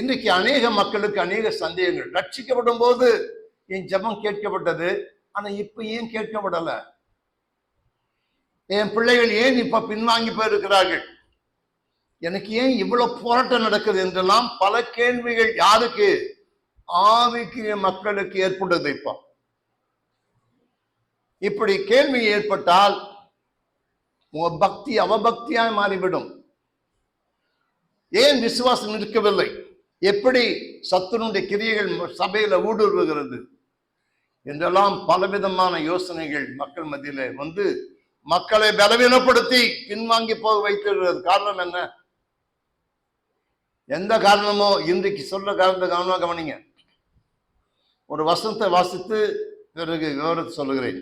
இன்றைக்கு அநேக மக்களுக்கு அநேக சந்தேகங்கள். ரட்சிக்கப்படும் போது என் ஜெபம் கேட்கப்பட்டது. ஆனா இப்ப ஏன் கேட்கப்படல? என் பிள்ளைகள் ஏன் இப்ப பின்வாங்கி போயிருக்கிறார்கள்? எனக்கு ஏன் இவ்வளவு போராட்டம் நடக்குது என்றெல்லாம் பல கேள்விகள் யாருக்கு? ஆவிக்குரிய மக்களுக்கு ஏற்பட்டது இப்போ. இப்படி கேள்வி ஏற்பட்டால் உங்க பக்தி அவபக்தியாய் மாறிவிடும். ஏன் விசுவாசம் இருக்கவில்லை எப்படி சத்துனுடைய கிரியைகள் சபையில ஊடுருவுகிறது என்றெல்லாம் பலவிதமான யோசனைகள் மக்கள் மத்தியில வந்து மக்களை பலவீனப்படுத்தி பின்வாங்கி போக வைத்திருக்கிறது. காரணம் என்ன? எந்த காரணமோ இன்றைக்கு சொல்ல காரணத்தை கவனமா கவனிங்க. ஒரு வசனத்தை வாசித்து பிறகு விவரத்தை சொல்லுகிறேன்.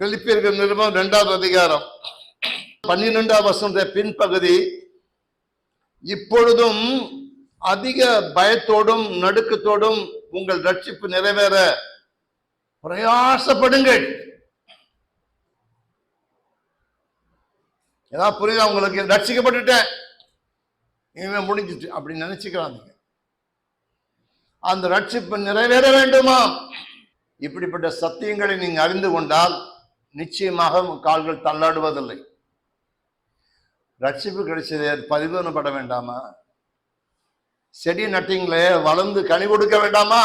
பிலிப்பியர்கள் நிறுவனம் இரண்டாவது அதிகாரம் பன்னிரெண்டாவது வசனத்தை பின்பகுதி இப்பொழுதும் அதிக பயத்தோடும் நடுக்கத்தோடும் உங்கள் ரட்சிப்பு நிறைவேற பிரயாசப்படுங்கள். ஏதாவது புரியுதா உங்களுக்கு? ரட்சிக்கப்பட்டுட்டேன். இனிமே முடிஞ்சிட்டு அப்படி நினைச்சுக்கிறாங்க அந்த ரட்சிப்பு நிறைவேற வேண்டுமா? இப்படிப்பட்ட சத்தியங்களை நீங்க அறிந்து கொண்டால் நிச்சயமாக கால்கள் தள்ளாடுவதில்லை. ரட்சிப்பு கிடைச்சது பரிவர்த்தனைப்பட வேண்டாமா? செடி நட்டிங்களே வளர்ந்து கனி கொடுக்க வேண்டாமா?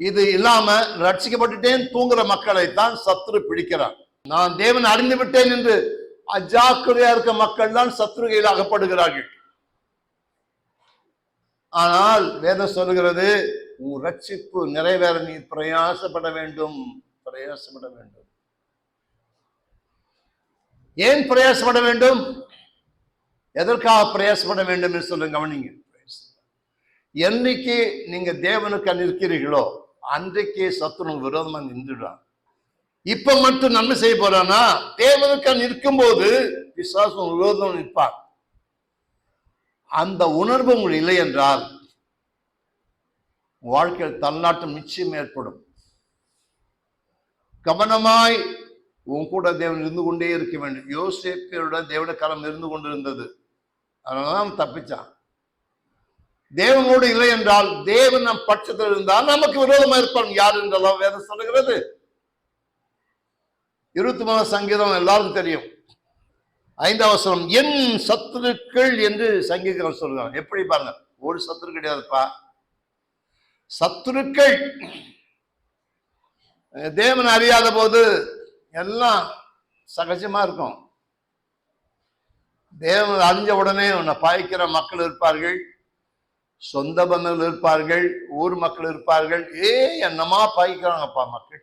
இது இல்லாம ரட்சிக்கப்பட்டுட்டேன் தூங்குற மக்களை தான் சத்ரு பிடிக்கிறான். நான் தேவன் அறிந்து விட்டேன் என்று அஜாக்கிரதையா இருக்க மக்கள் தான் சத்ருகையில் அகப்படுகிறார்கள் ஆனால் வேதம் சொல்லுகிறது உன் ரட்சிப்பு நிறைவேற நீ பிரயாசப்பட வேண்டும் பிரயாசப்பட வேண்டும். ஏன் பிரயாசப்பட வேண்டும்? எதற்காக பிரயாசப்பட வேண்டும் என்று சொல்லுங்க கவனிங்க. என்னைக்கு நீங்க தேவனுக்கு நிற்கிறீர்களோ அன்றைக்கே சத்துரு விரோதமா நின்றுடுறான். இப்ப மட்டும் நன்மை செய்ய போறானா தேவனுக்கு நிற்கும் போது விசுவாசம் விரோதம் நிற்பான். அந்த உணர்வு உங்களுக்கு இல்லை என்றால் வாழ்க்கையில் தள்ளாட்டம் நிச்சயம் ஏற்படும். கவனமாய் உன் கூட தேவன் இருந்து கொண்டே இருக்க வேண்டும். யோசேப்பியரோட தேவன கரம் இருந்து கொண்டிருந்தது. அதனாலதான் தப்பிச்சான். தேவனோடு இல்லை என்றால் தேவன் நம் பட்சத்தில் இருந்தால் நமக்கு விரோதமா இருப்பான். யார் என்றெல்லாம் வேதம் சொல்லுகிறது? இருபத்தி மூணு சங்கீதம் எல்லாருக்கும் தெரியும். ஐந்து அவசரம் என் சத்துருக்கள் என்று சங்கீதம் சொல்லுறாங்க எப்படி பாருங்க? ஒரு சத்துரு கிடையாதுப்பா. சத்துருக்கள் தேவன் அறியாத போது எல்லாம் சகஜமா இருக்கும். தேவன் அறிஞ்ச உடனே உன்னை பாய்க்கிற மக்கள் இருப்பார்கள். சொந்த பந்தங்கள் இருப்பார்கள். ஊர் மக்கள் இருப்பார்கள். ஏ என்னமா பாய்க்கிறாங்கப்பா மக்கள்.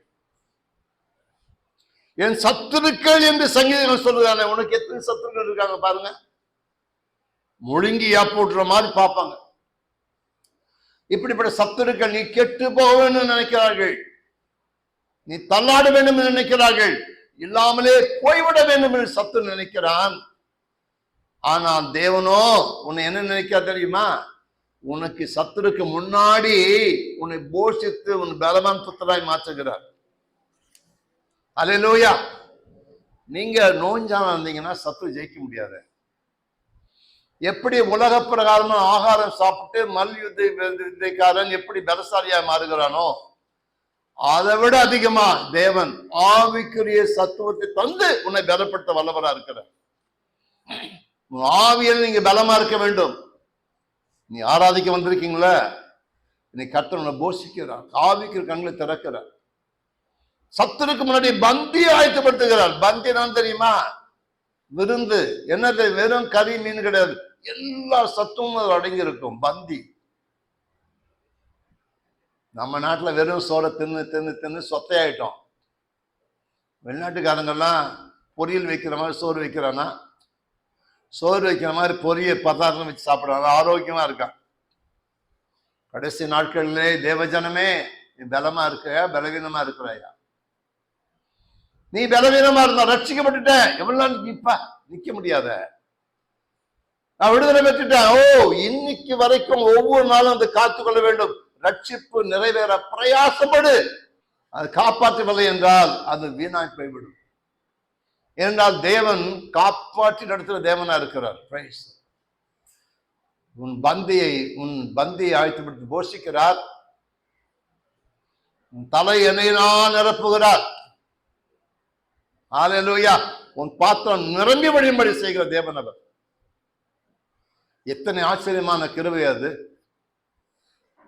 என் சத்துருக்கள் என்று சங்கீதங்கள் சொல்லுறானே உனக்கு எத்தனை சத்துருக்கள் இருக்காங்க பாருங்க. முழுங்கி போட்டுற மாதிரி பார்ப்பாங்க. இப்படிப்பட்ட சத்துருக்கள் நீ கெட்டு போவேன்னு நினைக்கிறார்கள். நீ தள்ளாட வேண்டும் என்று நினைக்கிறார்கள். இல்லாமலே போய்விட வேண்டும் என்று சத்து நினைக்கிறான். ஆனால் தேவனோ உன்னை என்ன நினைக்கா தெரியுமா? உனக்கு சத்துருக்கு முன்னாடி உன்னை போஷித்து உன் பலவான் புத்தராய் மாற்றுகிறார். அலையிலோயா நீங்க நோஞ்சான இருந்தீங்கன்னா சத்து ஜெயிக்க முடியாது. எப்படி உலக பிரகாரமா ஆகாரம் சாப்பிட்டு மல்யுத்த வித்தைக்காரன் எப்படி பலசாலியா மாறுகிறானோ அதை விட அதிகமா தேவன் ஆவிக்குரிய சத்துவத்தை தந்து உன்னை பலப்படுத்த வல்லவரா இருக்கிறார். ஆவியில் நீங்க பலமா இருக்க வேண்டும். நீ ஆராதிக்க வந்திருக்கீங்களா? நீ கர்த்தர் உன்னை போஷிக்கிறார் காவிக்கிற கண்களை திறக்கிறார். சத்துருக்கு முன்னாடி பந்தி ஆயத்தப்படுத்துகிறார். பந்தி நான் தெரியுமா? விருந்து. என்னது வெறும் கறி மீன் கிடையாது. எல்லா சத்தும் அதில் அடங்கி இருக்கும் பந்தி. நம்ம நாட்டுல வெறும் சோற தின்னு தின்னு தின்னு சொத்தையாயிட்டோம். வெளிநாட்டுக்காரங்கெல்லாம் பொரியல் வைக்கிற மாதிரி சோறு வைக்கிறானா? சோறு வைக்கிற மாதிரி பொரியல் பதார்த்தம் வச்சு சாப்பிடுறாங்க ஆரோக்கியமா இருக்கான் கடைசி நாட்களிலே தேவஜனமே நீ பலமா இருக்க பலவீனமா இருக்கிறாயா? நீ பலவீனமா இருந்தா ரட்சிக்கப்பட்டுட்ட. எவ்வளவு நாள் நிப்ப நிக்க முடியாத. நான் விடுதலை பெற்றுட்டேன் ஓ இன்னைக்கு வரைக்கும் ஒவ்வொரு நாளும் அதை காத்துக்கொள்ள வேண்டும். ரட்சிப்பு நிறைவேற பிரயாசப்படு. அது காப்பாற்றவில்லை என்றால் அது வீணாய் போய்விடும். ஏனென்றால் தேவன் காப்பாற்றி நடத்துகிற தேவனா இருக்கிறார். பிரைஸ் உன் பந்தியை உன் பந்தியை அழைத்து போஷிக்கிறார். உன் தலை எண்ணெயினால் நிரப்புகிறார். ஆலையா உன் பாத்திரம் நிரம்பி வழியும்படி செய்கிற தேவன் அவர். எத்தனை ஆச்சரியமான கிருபை அது.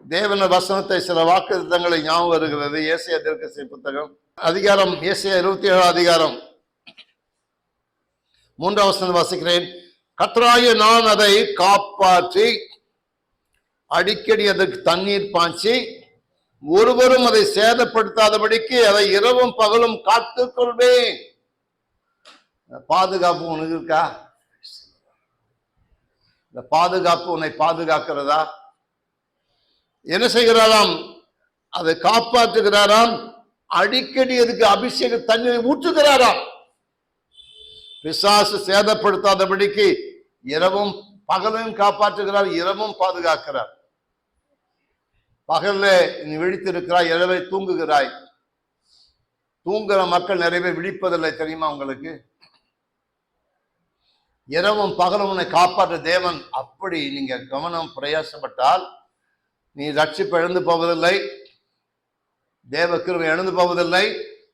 தேவன வசனத்தை சில வாக்குத்தங்களை ஞாபகம் வருகிறது. ஏசிய தீர்க்கசை புத்தகம். அதிகாரம் ஏசிய இருபத்தி ஏழாம் அதிகாரம். மூன்றாவது வாசிக்கிறேன். கத்தராகிய நான் அதை காப்பாற்றி அடிக்கடி அதற்கு தண்ணீர் பாய்ச்சி ஒருவரும் அதை சேதப்படுத்தாதபடிக்கு அதை இரவும் பகலும் காத்துக்கொள்வேன் பாதுகாப்பு உனக்கு இருக்கா? இந்த பாதுகாப்பு உன்னை பாதுகாக்கிறதா? என்ன செய்கிறாராம்? அதை காப்பாற்றுகிறாராம். அடிக்கடி அதுக்கு அபிஷேக தண்ணீரை ஊற்றுகிறாராம். பிசாசு சேதப்படுத்தாதபடிக்கு இரவும் பகலும் காப்பாற்றுகிறார் இரவும் பாதுகாக்கிறார். பகல்ல நீ விழித்திருக்கிறாய் இரவை தூங்குகிறாய். தூங்குற மக்கள் நிறைய பேர் விழிப்பதில்லை தெரியுமா உங்களுக்கு? இரவும் பகலும் உன்னை காப்பாற்ற தேவன் அப்படி நீங்க கவனம் பிரயாசப்பட்டால் நீ ரட்சிப்பு இழந்து போவதில்லை தேவ கிருவை இழந்து போவதில்லை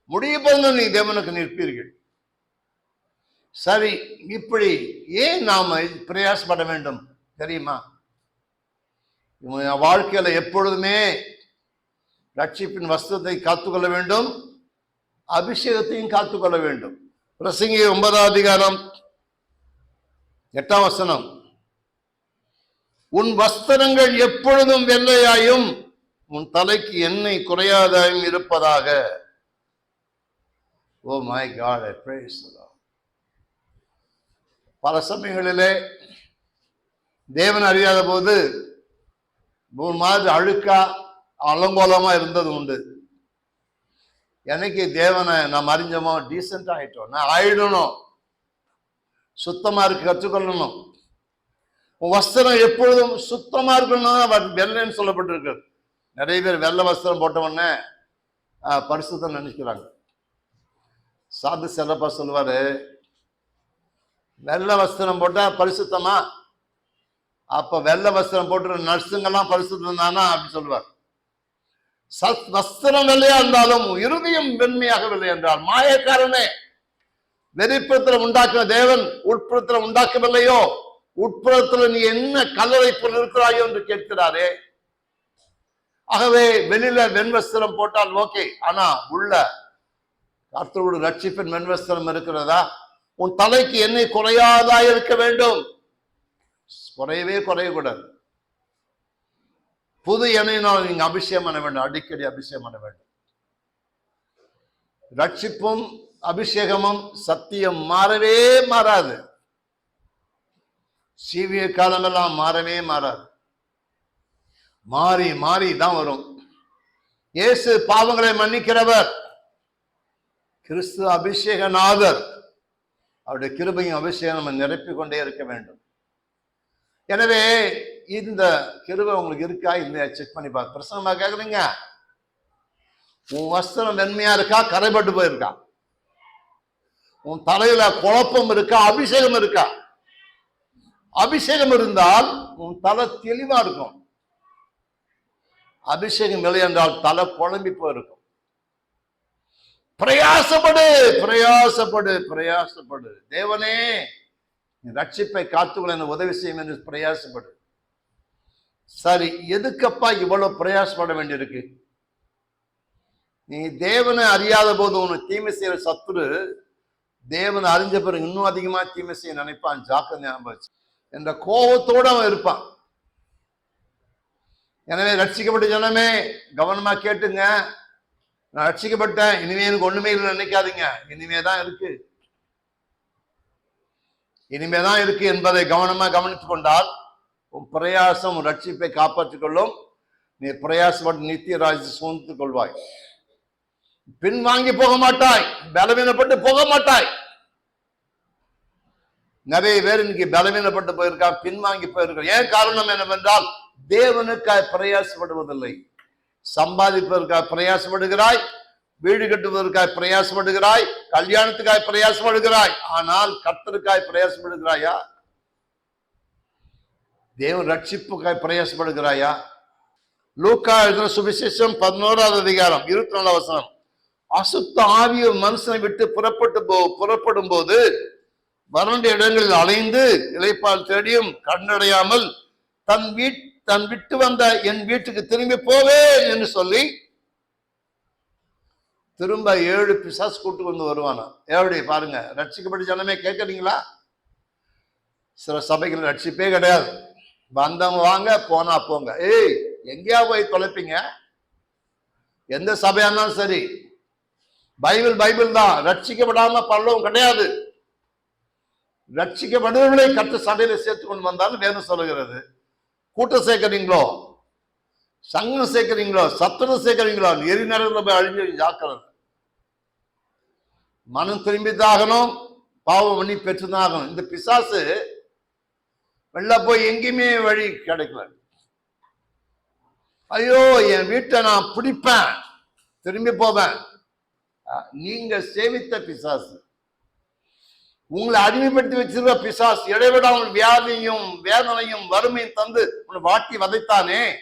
முடிய நீ தேவனுக்கு நிற்பீர்கள். சரி இப்படி ஏன் நாம் பிரயாசப்பட வேண்டும்? தெரியுமா? என் வாழ்க்கையில எப்பொழுதுமே ரட்சிப்பின் வஸ்திரத்தை காத்துக்கொள்ள வேண்டும் அபிஷேகத்தையும் காத்துக்கொள்ள வேண்டும். பிரசங்கி ஒன்பதாம் அதிகாரம் எட்டாம் வசனம். உன் வஸ்திரங்கள் எப்பொழுதும் வெள்ளையாயும் உன் தலைக்கு எண்ணெய் குறையாதாயும் இருப்பதாக. Oh my God I praise பல சமயங்களிலே தேவன் அறியாத போது மூணு மாதிரி அழுக்கா அலங்கோலமா இருந்தது உண்டு. எனக்கு தேவனை நம்ம அறிஞ்சோமோ டீசெண்டா ஆயிட்டோம் நான் ஆயிடணும். சுத்தமா இருக்க கற்றுக்கொள்ளணும். உன் வஸ்திரம் எப்பொழுதும் சுத்தமா இருக்கணும் வெள்ளைன்னு சொல்லப்பட்டிருக்கு. நிறைய பேர் வெள்ளை வஸ்திரம் போட்ட உடனே பரிசுத்தம் நினைக்கிறாங்க. சாது செல்லப்பா சொல்லுவாரு வெள்ளை வஸ்திரம் போட்டா பரிசுத்தமா? அப்ப வெள்ளை வஸ்திரம் போட்டு நர்ஸுங்கெல்லாம் பரிசுத்தம் தானா அப்படின்னு சொல்லுவார். சத் வஸ்திரம் வெள்ளையா இருந்தாலும் இருதயம் வெண்மையாக வெள்ளை மாயக்காரனே வெளிப்புறத்துல உண்டாக்கின தேவன் உட்புறத்துல உண்டாக்கவில்லையோ? உட்புறத்துல நீ என்ன கல்லறை போல் இருக்கிறாயோ என்று கேட்கிறாரே. ஆகவே வெளியில வெண்வஸ்திரம் போட்டால் ஓகே. ஆனா உள்ள கர்த்தரோடு ரட்சிப்பின் வெண்வஸ்திரம் இருக்கிறதா? உன் தலைக்கு எண்ணெய் குறையாதா இருக்க வேண்டும்? குறையவே குறையக்கூடாது. புது எண்ணெயினால் நீங்க அபிஷேகம் பண்ண வேண்டும். அடிக்கடி அபிஷேகம் பண்ண வேண்டும். ரட்சிப்பும் அபிஷேகமும் சத்தியம் மாறவே மாறாது. சீவிய காலமெல்லாம் மாறவே மாறாது. மாறி மாறி தான் வரும். இயேசு பாவங்களை மன்னிக்கிறவர். கிறிஸ்து அபிஷேகநாதர். அவருடைய கிருபையும் அபிஷேகம் நம்ம நிரப்பிக் கொண்டே இருக்க வேண்டும். எனவே இந்த கிருபை உங்களுக்கு இருக்கா? இல்லையா? செக் பண்ணி பார்த்து பிரசனமா கேக்குறீங்க? உன் வஸ்திரம் மென்மையா இருக்கா? கரைப்பட்டு போயிருக்கா? உன் தலையில குழப்பம் இருக்கா? அபிஷேகம் இருக்கா? அபிஷேகம் இருந்தால் உன் தலை தெளிவா இருக்கும். அபிஷேகம் இல்லை என்றால் தலை குழம்பி போயிருக்கும். பிரயாசப்படு. பிரயாசப்படு பிரயாசப்படு. தேவனே நீ ரட்சிப்பை காத்துக்கொள்ள எனக்கு உதவி செய்யும் என்று பிரயாசப்படு. சரி எதுக்கப்பா இவ்வளவு பிரயாசப்பட வேண்டியிருக்கு? நீ தேவனை அறியாத போது உனக்கு தீமை செய்யற சத்துரு தேவனை அறிஞ்ச பிறகு இன்னும் அதிகமா தீமை செய்ய நினைப்பான். ஜாக்க ஞாபகம் என்ற கோபத்தோட அவன் இருப்பான். எனவே ரட்சிக்கப்பட்ட ஜனமே கவனமா கேட்டுங்க. நான் ரட்சிக்கப்பட்டேன் இனிமே எனக்கு ஒண்ணுமே இல்லை நினைக்காதீங்க. இனிமே தான் இருக்கு. இனிமே தான் இருக்கு என்பதை கவனமா கவனித்துக் கொண்டால் உன் பிரயாசம் ரட்சிப்பை காப்பாற்றிக் கொள்ளும். நீ பிரயாசப்பட்டு நித்திய ராஜ்யத்தை சுமந்துக் கொள்வாய். பின் வாங்கி போக மாட்டாய். பலவீனப்பட்டு போக மாட்டாய். நிறைய பேர் இன்னைக்கு பலவீனப்பட்டு போயிருக்கான் பின்வாங்கி போயிருக்கான் ஏன் காரணம் என்னவென்றால் தேவனுக்காய் பிரயாசப்படுவதில்லை. சம்பாதிப்பதற்காக பிரயாசப்படுகிறாய் வீடு கட்டுவதற்காய் பிரயாசப்படுகிறாய் கல்யாணத்துக்காய் பிரயாசப்படுகிறாய் ஆனால் கர்த்தருக்காய் பிரயாசப்படுகிறாயா? தேவன் ரட்சிப்புக்காய் பிரயாசப்படுகிறாயா? லூக்கா எழுதின சுவிசேஷம் பதினோராவது அதிகாரம் இருபத்தி நாலாவது வசனம். அசுத்த ஆவிய மனுஷனை விட்டு புறப்பட்டு போ புறப்படும் போது வறண்ட இடங்களில் அலைந்து இலைப்பால் தேடியும் கண்டடையாமல் தன் வீட் தன் விட்டு வந்த என் வீட்டுக்கு திரும்பி போவேன் என்று சொல்லி திரும்ப ஏழு பிசாஸ் கூட்டு வந்து வருவானா? எப்படி பாருங்க ரட்சிக்கப்பட்ட ஜனமே கேட்குறீங்களா? சில சபைகள் ரட்சிப்பே கிடையாது. வந்தவங்க வாங்க போனா போங்க. ஏய் எங்கேயா போய் தொலைப்பீங்க? எந்த சபையா இருந்தாலும் சரி. பைபிள் பைபிள் தான். ரட்சிக்கப்படாம பல்லவும் கிடையாது. ரட்சிக்கப்படுவர்களை கற்று சபையில சேர்த்து கொண்டு வந்தாலும் வேதம் சொல்லுகிறது. கூட்டம் சேர்க்குறீங்களோ சங்கம் சேர்க்குறீங்களோ சத்துணம் சேர்க்குறீங்களோ எரி நேரத்தில் போய் அழிஞ்சு ஜாக்கிரதை. மனம் திரும்பிதாகணும் பாவம் பண்ணி பெற்றுதாகணும் இந்த பிசாசு வெளில போய் எங்கேயுமே வழி கிடைக்கல. ஐயோ என் வீட்டை நான் பிடிப்பேன் திரும்பி போவேன். நீங்க சேவித்த பிசாசு. உங்களை அடிமைப்படுத்தி வச்சிருக்க பிசாஸ் இடைவிடாமல் வியாதியும் வேதனையும் வறுமையும் தந்து உன்னை வாட்டி வதைத்தானே?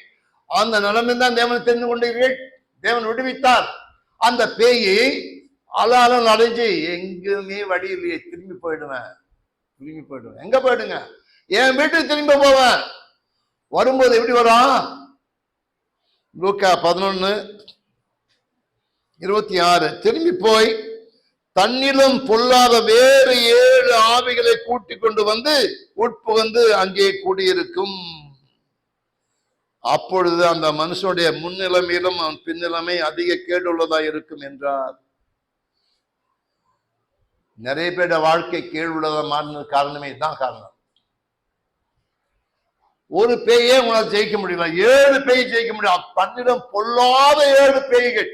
அந்த நிலைமை தான் தேவன் தெரிந்து கொண்டீர்கள். தேவன் விடுவித்தார். அந்த பேயை அலாலம் அடைஞ்சு எங்குமே வழி இல்லையே திரும்பி போயிடுவேன். திரும்பி போயிடுவேன். எங்க போயிடுங்க? என் வீட்டுக்கு திரும்ப போவேன். வரும்போது எப்படி வரும்? லூக்கா பதினொன்னு இருபத்தி ஆறு. திரும்பி போய் தன்னிலும் பொல்லாத வேறு ஏழு ஆவிகளை கூட்டிக் கொண்டு வந்து உட்புகுந்து அங்கே கூடியிருக்கும். அப்பொழுது அந்த மனுஷனுடைய முன்னிலைமையிலும் அவன் பின்னிலைமை அதிக கேடுள்ளதா இருக்கும் என்றார். நிறைய பேரோட வாழ்க்கை கீழுள்ளதா மாறினது காரணமே தான் காரணம். ஒரு பேயே உங்களால் ஜெயிக்க முடியல ஏழு பேய் ஜெயிக்க முடியும் பன்னிடம் பொல்லாத ஏழு பேய்கள்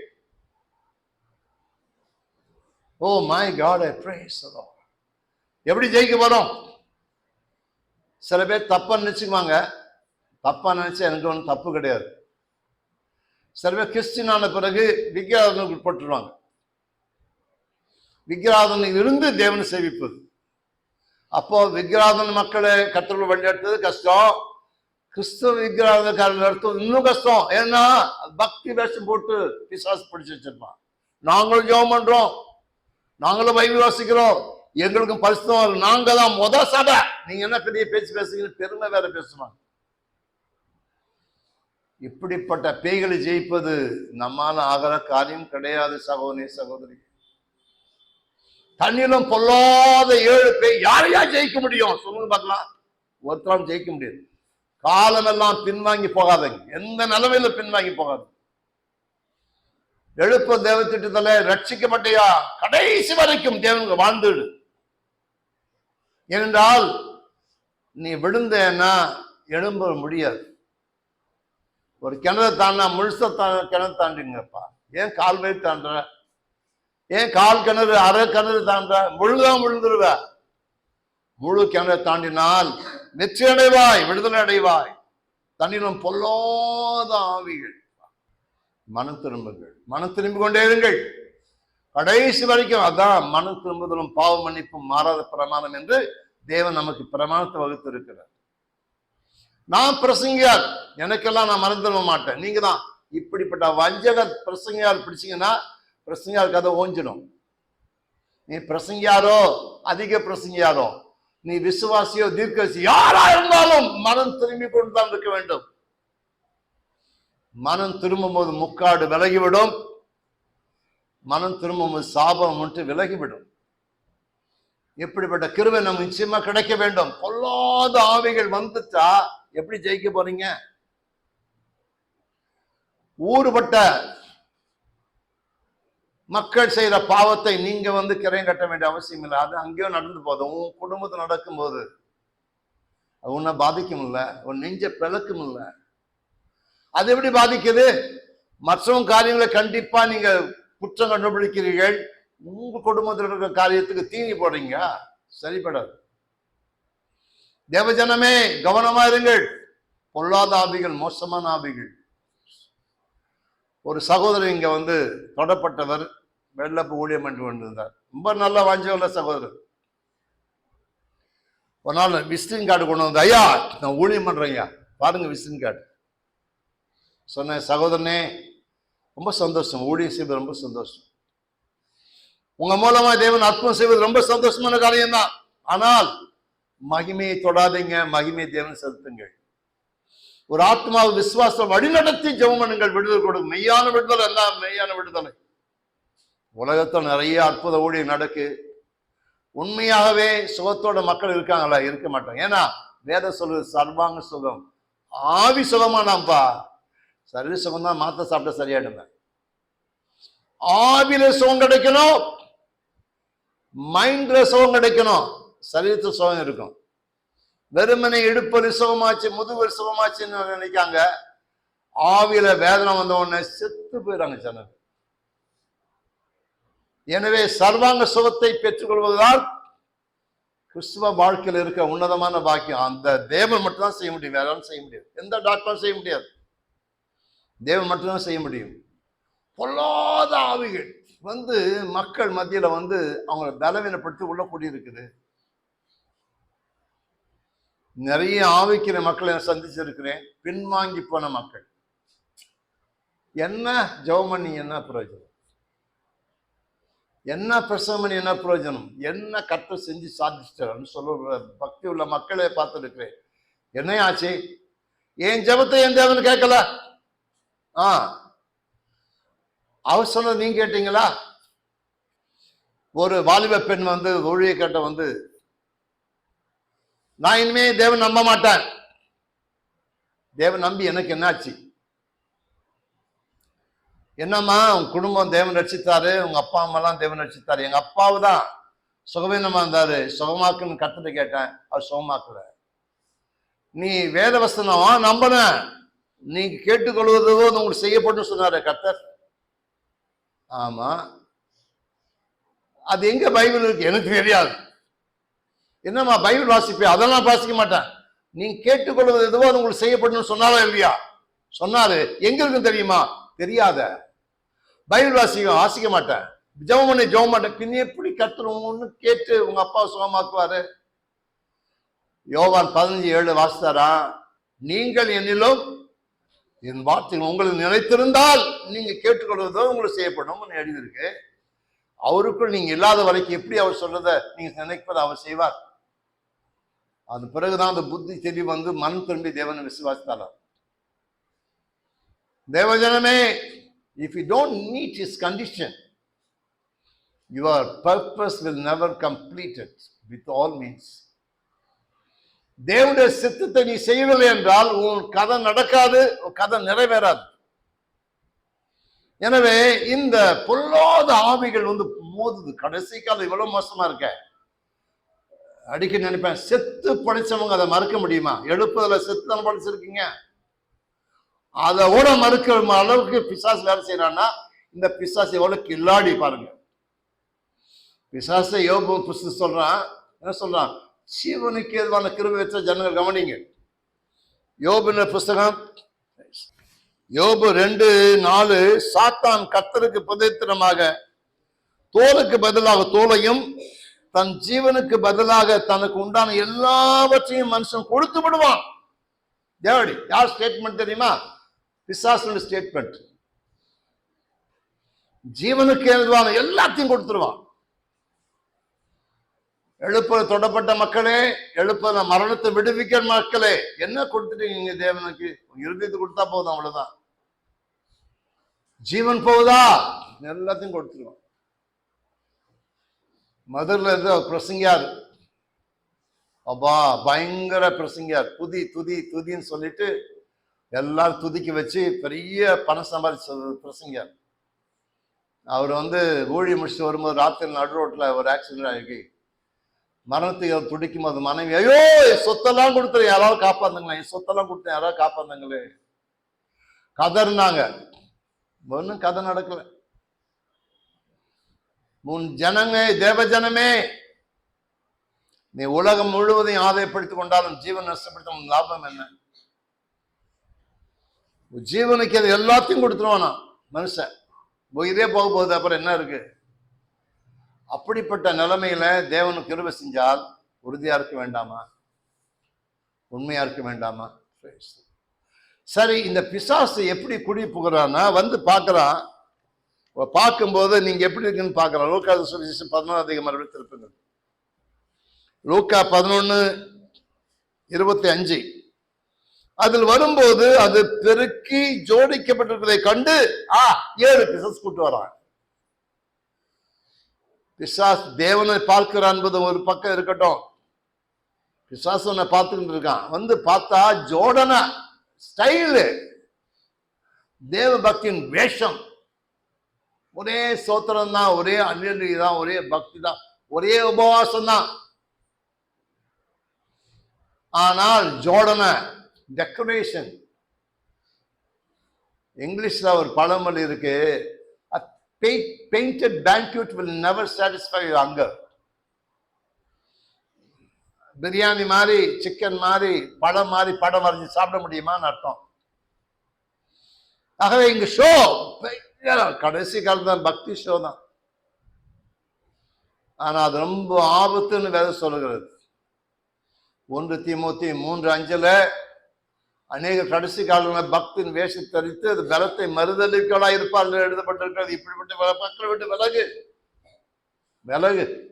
oh my God I praise எப்படி ஜெயிக்க போகிறோம் சில பேர் தப்பா நினச்சிக்குவாங்க. தப்பா நினச்சா எனக்கு ஒன்றும் தப்பு கிடையாது. சில பேர் கிறிஸ்டின் ஆன பிறகு விக்கிராதனுக்கு உட்பட்டுருவாங்க விக்ராதன் இருந்து தேவனை சேவிப்பது அப்போ விக்கிராதன் மக்களை கத்தர்கள் வழிநடத்துறது கஷ்டம். கிறிஸ்துவ விக்கிராதக்காரர்கள் நடத்துவது இன்னும் கஷ்டம். ஏன்னா பக்தி வேஷம் போட்டு பிசாசு பிடிச்சி வச்சிருப்பான். நாங்களும் ஜெபம் பண்றோம். நாங்களும் பைபிள் வாசிக்கிறோம் எங்களுக்கும் பரிசுத்தம் நாங்க தான் முத சபை. நீங்க என்ன பெரிய பேச்சு பேசுறீங்கன்னு பெருமை வேற பேசுவாங்க. இப்படிப்பட்ட பேய்களை ஜெயிப்பது நம்மால ஆகிற காரியம் கிடையாது சகோதரி சகோதரி. தண்ணிலும் பொல்லாத ஏழு பேய் யாரையா ஜெயிக்க முடியும்? சொல்லுங்க பார்க்கலாம். ஒருத்தரும் ஜெயிக்க முடியாது. காலமெல்லாம் பின்வாங்கி போகாதங்க. எந்த நிலைமையில பின்வாங்கி போகாது எழுப்ப தேவ திட்டத்துல ரட்சிக்கப்பட்டியா? கடைசி வரைக்கும் தேவன் வாழ்ந்துடு. ஏனென்றால் நீ விழுந்தேன்னா எழும்ப முடியாது. ஒரு கிணறு தாண்டா முழுச தா கிணறு தாண்டிங்கப்பா ஏன் கால் வயிறு தாண்டுற? ஏன் கால் கிணறு அரை கிணறு தாண்டுற? முழுதான் விழுந்துருவ. முழு கிணறு தாண்டினால் வெற்றி அடைவாய் விடுதலை அடைவாய். தன்னிலும் பொல்லாத ஆவிகள். மனம் திரும்புங்கள் மனம் திரும்பிக் கொண்டே இருங்கள். கடைசி வரைக்கும் அதான் மனம் திரும்புதலும் பாவ மன்னிப்பும் மாறாத பிரமாணம் என்று தேவன் நமக்கு பிரமாணத்தை வகுத்து இருக்கிறார் நான் பிரசங்கியார் எனக்கெல்லாம் நான் மறந்துட மாட்டேன். நீங்க தான் இப்படிப்பட்ட வஞ்சக பிரசங்கியார் பிடிச்சீங்கன்னா பிரசங்கியார் கதை ஓஞ்சிடும். நீ பிரசங்கியாரோ அதிக பிரசங்கியாரோ நீ விசுவாசியோ தீர்க்கசி யாரா இருந்தாலும் மனம் திரும்பி கொண்டு தான் இருக்க வேண்டும். மனம் திரும்பும் போது முக்காடு விலகிவிடும். மனம் திரும்பும் போது சாபம் மட்டும் விலகிவிடும். எப்படிப்பட்ட கிருவை நம்ம நிச்சயமா கிடைக்க வேண்டும். பொல்லாத ஆவிகள் வந்துட்டா எப்படி ஜெயிக்க போறீங்க? ஊறுபட்ட மக்கள் செய்த பாவத்தை நீங்க வந்து கிரையும் கட்ட வேண்டிய அவசியம் இல்லை. அது அங்கேயோ நடந்து போதும் உன் குடும்பத்தில் நடக்கும்போது அது உன்னை பாதிக்கும் இல்ல. உன் நெஞ்ச பிளக்கும் இல்லை. அது எப்படி பாதிக்குது? மற்றவங்க காரியங்களை கண்டிப்பா நீங்க குற்றம் கண்டுபிடிக்கிறீர்கள். உங்க குடும்பத்தில் இருக்கிற காரியத்துக்கு தீனி போடுறீங்க. சரிபடாது தேவஜனமே கவனமா இருங்கள். பொல்லாத ஆவிகள் மோசமான ஆவிகள். ஒரு சகோதரர் இங்க வந்து தொடப்பட்டவர். வெள்ளப்பு ஊழியம் என்று கொண்டிருந்தார் ரொம்ப நல்ல வாஞ்சவல்ல சகோதரர். ஒரு நாள் விசிட்டிங் கார்டு கொண்டு வந்து ஐயா நான் ஊழியம் பண்றேன் ஐயா. பாருங்க விசிட்டிங் கார்டு. சொன்னேன் சகோதரனே ரொம்ப சந்தோஷம். ஊழியம் செய்வது ரொம்ப சந்தோஷம். உங்க மூலமா தேவன் அற்புதம் செய்வது ரொம்ப சந்தோஷமான காரியம் தான் ஆனால் மகிமையை தொடாதீங்க. மகிமை தேவன் செலுத்துங்கள். ஒரு ஆத்மாவை விசுவாசம் வழிநடத்தி ஜெபம் பண்ணுங்கள். விடுதலை கொடுக்கும் மெய்யான விடுதலை எல்லாம் மெய்யான விடுதலை. உலகத்தில் நிறைய அற்புத ஊழியம் நடக்கு. உண்மையாகவே சுகத்தோட மக்கள் இருக்காங்களா? இருக்க மாட்டாங்க. ஏன்னா வேத சொல்வது சர்வாங்க சுகம். ஆவி சுகமானாம்பா. சரீர சுகம் தான் மாத்த சாப்பிட்ட சரியாயிடுங்க ஆவில சுகம் கிடைக்கணும். மைண்ட்ல சுகம் கிடைக்கணும். சரீரத்தில் சுகம் இருக்கும். வெறுமனை இடுப்பது சுகமாச்சு முதுகு சுகமாச்சுன்னு நினைக்காங்க. ஆவியில வேதனை வந்த உடனே செத்து போயிடுறாங்க சனர் எனவே சர்வாங்க சுகத்தை பெற்றுக்கொள்வதுதான் கிறிஸ்துவ வாழ்க்கையில் இருக்க உன்னதமான பாக்கியம். அந்த தேவன் மட்டும்தான் செய்ய முடியும். வேற செய்ய முடியாது. எந்த டாக்டரும் செய்ய முடியாது. தேவன் மட்டும்தான் செய்ய முடியும். பொல்லாத ஆவிகள் வந்து மக்கள் மத்தியில் வந்து அவங்கள பலவீனப்படுத்தி உள்ள கூடியிருக்குது. நிறைய ஆவிக்கிற மக்களை நான் சந்திச்சிருக்கிறேன். பின்வாங்கி போன மக்கள். என்ன ஜெபம் பண்ணி என்ன பிரயோஜனம்? என்ன பிரசவம் பண்ணி என்ன பிரயோஜனம்? என்ன கற்று செஞ்சு சாதிச்சிட்டாருன்னு சொல்ல பக்தி உள்ள மக்களை பார்த்துருக்கிறேன். என்ன ஆச்சு? என் ஜெபத்தை என் தேவன் கேட்கல. ஆ. அவர் சொன்னது நீங்க கேட்டீங்களா? ஒரு வாலிப பெண் வந்து ஊழிய கேட்ட வந்து நான் இனிமே தேவன் நம்ப மாட்டேன் தேவன் நம்பி எனக்கு என்னாச்சு? என்னம்மா உன் குடும்பம் தேவன் ரட்சித்தாரு உங்க அப்பா அம்மாலாம் தேவன் ரட்சித்தாரு. எங்க அப்பாவு தான் சுகவீனமா இருந்தாரு. சுகமாக்குன்னு கத்துட்டு கேட்டேன். அவர் சுகமாக்கல. நீ வேத வசனம் நம்பினேன் நீங்க கேட்டுக்கொள்வதோ உங்களுக்கு செய்யப்படும் சொன்னார கத்தர் ஆமா. அது எங்க பைபிள் இருக்கு? எனக்கு தெரியாது. என்னம்மா பைபிள் வாசிப்பேன் அதெல்லாம் வாசிக்க மாட்டேன். நீங்க கேட்டுக்கொள்வது எதுவோ அது உங்களுக்கு செய்யப்படணும்னு சொன்னாரா இல்லையா? சொன்னாரு. எங்க இருக்கும் தெரியுமா? தெரியாத. பைபிள் வாசிக்கும் வாசிக்க மாட்டேன். ஜெபம் பண்ணி ஜெபம் மாட்டேன் பின் எப்படி கத்துறோம்னு கேட்டு உங்க அப்பா சுகமாக்குவாரு? யோவான் பதினஞ்சு ஏழு வாசித்தாரா? நீங்கள் என்னிலும் என் வார்த்தை உங்களுக்கு நினைத்திருந்தால் நீங்க கேட்டுக்கொள்வதோ உங்களுக்கு செய்யப்படும் எழுதியிருக்கு. அவருக்குள் நீங்க இல்லாத வரைக்கும் எப்படி அவர் சொல்றத நீங்க நினைப்பதை அவர் செய்வார். அது பிறகுதான் அந்த புத்தி தெளி வந்து மண் திரும்பி தேவனை விசுவாசித்தாராம். தேவஜனமே if you don't meet is condition your purpose will never completed with all means தேவனுடைய சித்தத்தை நீ செய்யவில்லை என்றால் உன் கதை நடக்காது கதை நிறைவேறாது. எனவே இந்த பொல்லாத ஆவிகள் வந்து மோதுது. கடைசி காலம் இவ்வளவு மோசமா இருக்க. அடிக்கடி நினைப்பேன் செத்து படிச்சவங்க அதை மறுக்க முடியுமா? எழுப்புதல செத்து தானே படிச்சிருக்கீங்க அதை கூட மறுக்க அளவுக்கு பிசாசு வேலை செய்யறான்னா இந்த பிசாசு எவ்வளவு கில்லாடி பாருங்க. பிசாசை யோபு புஸ்து சொல்றான் என்ன சொல்றான்? ஜீவனுக்கு எதுவான கிருமி வச்ச ஜனங்கள் கவனிங்க. யோபுன புஸ்தகம். யோபு ரெண்டு நாலு சாத்தான் கத்தருக்கு புதைத்திரமாக தோலுக்கு பதிலாக தோலையும் தன் ஜீவனுக்கு பதிலாக தனக்கு உண்டான எல்லாவற்றையும் மனுஷன் கொடுத்து விடுவான். தேவடி யார் ஸ்டேட்மெண்ட் தெரியுமா? பிசாசனுடைய ஸ்டேட்மெண்ட் ஜீவனுக்கு எழுதுவான எல்லாத்தையும் கொடுத்துருவான். எழுப்ப தொடப்பட்ட மக்களே எழுப்ப மரணத்தை விடுவிக்கிற மக்களே என்ன கொடுத்துட்டீங்க தேவனுக்கு? இருதயத்தை கொடுத்தா போதும் அவ்வளவுதான். ஜீவன் போகுதா? எல்லாத்தையும் கொடுத்துருவோம். மதுரில் இருந்து பிரசங்கியார். அப்பா பயங்கர பிரசங்கியார். துதி துதி துதின்னு சொல்லிட்டு எல்லாரும் துதிக்க வச்சு பெரிய பணம் சம்பாதிச்ச பிரசங்கியார். அவர் வந்து ஊழி முடிச்சுட்டு வரும்போது ராத்திரி நடு ரோட்டில் ஒரு ஆக்சிடென்ட் ஆகி மரணத்தை துடிக்கும் போது மனைவி ஐயோ என் சொத்தெல்லாம் கொடுத்துரு யாராவது காப்பாத்துங்களேன் என் சொத்தெல்லாம் கொடுத்து யாராவது காப்பாத்துங்களே. கதர்னாங்க ஒன்றும் கதை நடக்கல. உன் ஜனங்க தேவ ஜனமே நீ உலகம் முழுவதையும் ஆதாயப்படுத்திக் கொண்டாலும் ஜீவன் நஷ்டப்படுத்த உன் லாபம் என்ன? ஜீவனுக்கு அது எல்லாத்தையும் கொடுத்துருவானா? மனுஷன். உயிரே போக போகுது அப்புறம் என்ன இருக்கு? அப்படிப்பட்ட நிலைமையில தேவன் கிருபை செஞ்சால் உறுதியா இருக்க வேண்டாமா? உண்மையா இருக்க வேண்டாமா? சரி இந்த பிசாசு எப்படி குடி புகிறான்னா வந்து பார்க்கறான். பார்க்கும்போது நீங்க எப்படி இருக்குன்னு பார்க்குறான் லூக்கா சுவிசேஷம் பதினொன்று அதிகம் மறுபடியும் திருப்புங்க லூக்கா பதினொன்று இருபத்தி அஞ்சு அதில் வரும்போது அது பெருக்கி ஜோடிக்கப்பட்டிருப்பதை கண்டு ஆ ஏழு பிசஸ் கூட்டு வரான். பிசாஸ் தேவனை பார்க்கிறான் என்பது ஒரு பக்கம் இருக்கட்டும். பிசாசு உன்னை பார்த்துக்கிட்டு இருக்கான். வந்து பார்த்தா ஜோடன ஸ்டைலு. தேவ பக்தியின் வேஷம். ஒரே சோத்திரம் தான் ஒரே அந்நியலி தான் ஒரே பக்தி தான் ஒரே உபவாசம் தான் ஆனால் ஜோடன டெக்கரேஷன் இங்கிலீஷில் ஒரு பழமொழி இருக்குது இருக்கு painted banquet will never satisfy hunger biryani மாதிரி சிக்கன் மாதிரி பழம் மாதிரி படம் வரைஞ்சி சாப்பிட முடியுமான்னு அர்த்தம். ஆகவே இங்க ஷோ கடைசி காலத்துல பக்தி ஷோ தான். ஆனா அது ரொம்ப ஆபத்துன்னு வேற சொல்லுகிறது. ஒன்று திமுத்தி மூன்று அஞ்சில் அநேக கடைசி காலங்களில் பக்தின் வேஷம் தரித்து அது பலத்தை மறுதளிக்கலா இருப்பார்கள் எழுதப்பட்டிருக்கிறது. இப்படிப்பட்ட வ- மக்களை விட்டு விலகு. விலகு.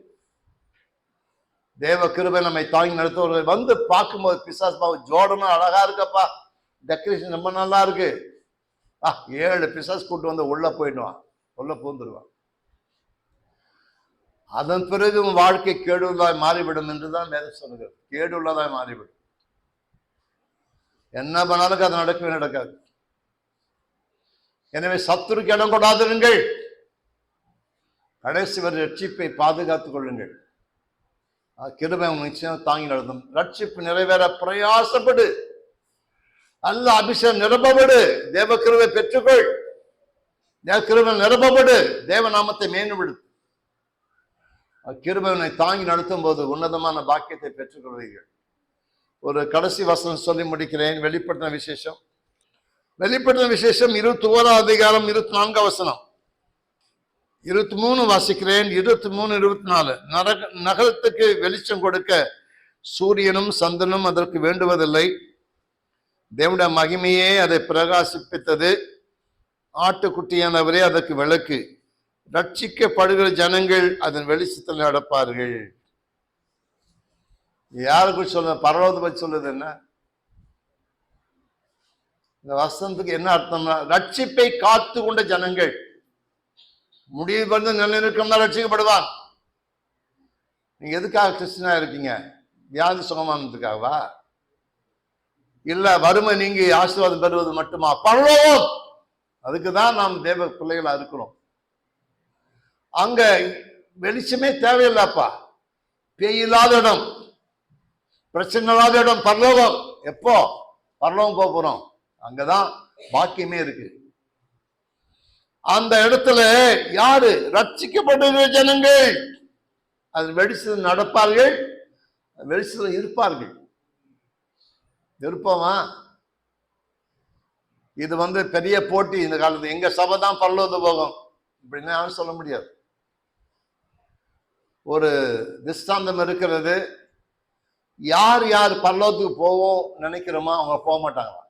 தேவ கிருபை நம்மை தாங்கி நடத்துவர்கள். வந்து பார்க்கும்போது பிசாஸ் பாபு ஜோடனும் அழகா இருக்கப்பா. டெக்கரேஷன் ரொம்ப நல்லா இருக்கு. ஆ ஏழு பிசாஸ் கூட்டு வந்து உள்ள போயிடுவான். உள்ள பூந்துருவான். அதன் பிறகு வாழ்க்கை கேடுள்ளதாய் மாறிவிடும் என்றுதான் வேதம் சொல்லுகிறது. கேடுள்ளதாய் மாறிவிடும். என்ன பண்ணாலும் அது நடக்கவே நடக்காது. எனவே சத்துருக்கு இடம் கொடாதிருங்கள். கடைசி வரை ரட்சிப்பை பாதுகாத்துக் கொள்ளுங்கள். அஹ் கிருபை நிச்சயம் தாங்கி நடத்தும். ரட்சிப்பு நிறைவேற பிரயாசப்படு. அல்ல அபிஷேகம் நிரப்பப்படு. தேவ கிருவை பெற்றுக்கொள். தேவ கிருபை நிரப்பப்படு தேவ நாமத்தை மேம்படுத்து கிருபவனை தாங்கி நடத்தும் போது உன்னதமான பாக்கியத்தை பெற்றுக்கொள்வீர்கள். ஒரு கடைசி வசனம் சொல்லி முடிக்கிறேன். வெளிப்பட்ட விசேஷம். வெளிப்பட்ட விசேஷம் இருபத்தி ஓராம் அதிகாரம் இருபத்தி நான்கு வசனம். இருபத்தி மூணு வாசிக்கிறேன். இருபத்தி மூணு இருபத்தி நாலு நரக நகரத்துக்கு வெளிச்சம் கொடுக்க சூரியனும் சந்தனும் அதற்கு வேண்டுவதில்லை. தேவனுடைய மகிமையே அதை பிரகாசிப்பித்தது. ஆட்டுக்குட்டியானவரே அதற்கு விளக்கு. ரட்சிக்கப்படுகிற ஜனங்கள் அதன் வெளிச்சத்தில் நடப்பார்கள். யாருக்கு சொல்ல பரலோகத்தை பற்றி சொல்லுது என்ன? இந்த வசனத்துக்கு என்ன அர்த்தம்னா ரட்சிப்பை காத்து கொண்ட ஜனங்கள். முடிவு பண்ணி நிலைநிற்கும் தான் ரட்சிக்கப்படுவான். நீங்க எதுக்காக கிறிஸ்டினா இருக்கீங்க? வியாதி சுகமானதுக்காகவா? இல்ல வறுமை நீங்க ஆசீர்வாதம் பெறுவது மட்டுமா? பரலோகம்! அதுக்கு தான் நாம் தேவ பிள்ளைகளா இருக்கிறோம். அங்க வெளிச்சமே தேவையில்லப்பா. பேய் இல்லாத இடம். பிரச்சனை இல்லாத இடம் பரலோகம். எப்போ? பரலோகம் போக போறோம். அங்கதான் பாக்கியமே இருக்கு. அந்த இடத்துல யாரு? ரட்சிக்கப்படுகிற ஜனங்கள். அது வெளிச்சத்தில் நடப்பார்கள். வெளிச்சத்தில் இருப்பார்கள். இருப்போமா இது வந்து பெரிய போட்டி இந்த காலத்துல. எங்க சபை தான் பல்லோது போகும். இப்படின்னு யாரும் சொல்ல முடியாது. ஒரு திஷ்டாந்தம் இருக்கிறது. யார் யார் பரலோகத்துக்கு போவோம் நினைக்கிறோமோ அவங்க போக மாட்டாங்களாம்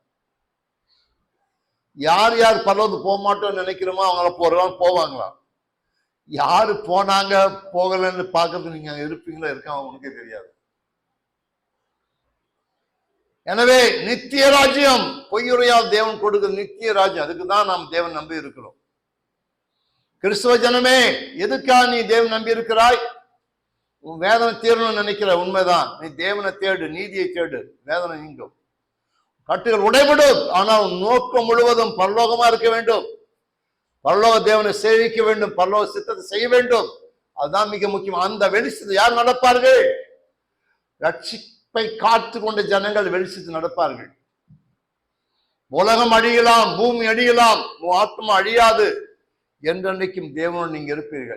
யார் யார் பரலோகத்துக்கு போக மாட்டோம்னு நினைக்கிறோமோ அவங்கள போறவங்க போவாங்களாம். யாரு போனாங்க போகலன்னு பார்க்கறது நீங்க இருப்பீங்களோ இருப்பீங்களா இருக்காங்க உனக்கே தெரியாது. எனவே நித்திய ராஜ்யம் பொய்யுரையால் தேவன் கொடுக்கிற நித்திய ராஜ்யம் அதுக்கு தான் நாம் தேவன் நம்பி இருக்கிறோம் கிறிஸ்துவ ஜனமே எதுக்கா நீ தேவன் நம்பி இருக்கிறாய் உன் வேதனை தீரணும்னு நினைக்கிற உண்மைதான். நீ தேவனை தேடு நீதியை தேடு. வேதனை நீங்கும். கட்டுகள் உடைபடும் ஆனால் உன் நோக்கம் முழுவதும் பரலோகமா இருக்க வேண்டும். பரலோக தேவனை சேவிக்க வேண்டும் பரலோக சித்தத்தை செய்ய வேண்டும். அதுதான் மிக முக்கியம். அந்த வெளிச்சத்தை யார் நடப்பார்கள்? ரட்சிப்பை காத்து கொண்ட ஜனங்கள் வெளிச்சத்து நடப்பார்கள். உலகம் அழியலாம் பூமி அழியலாம் உன் ஆத்மா அழியாது என்றென்றைக்கும் தேவனோடு நீங்க இருப்பீர்கள்.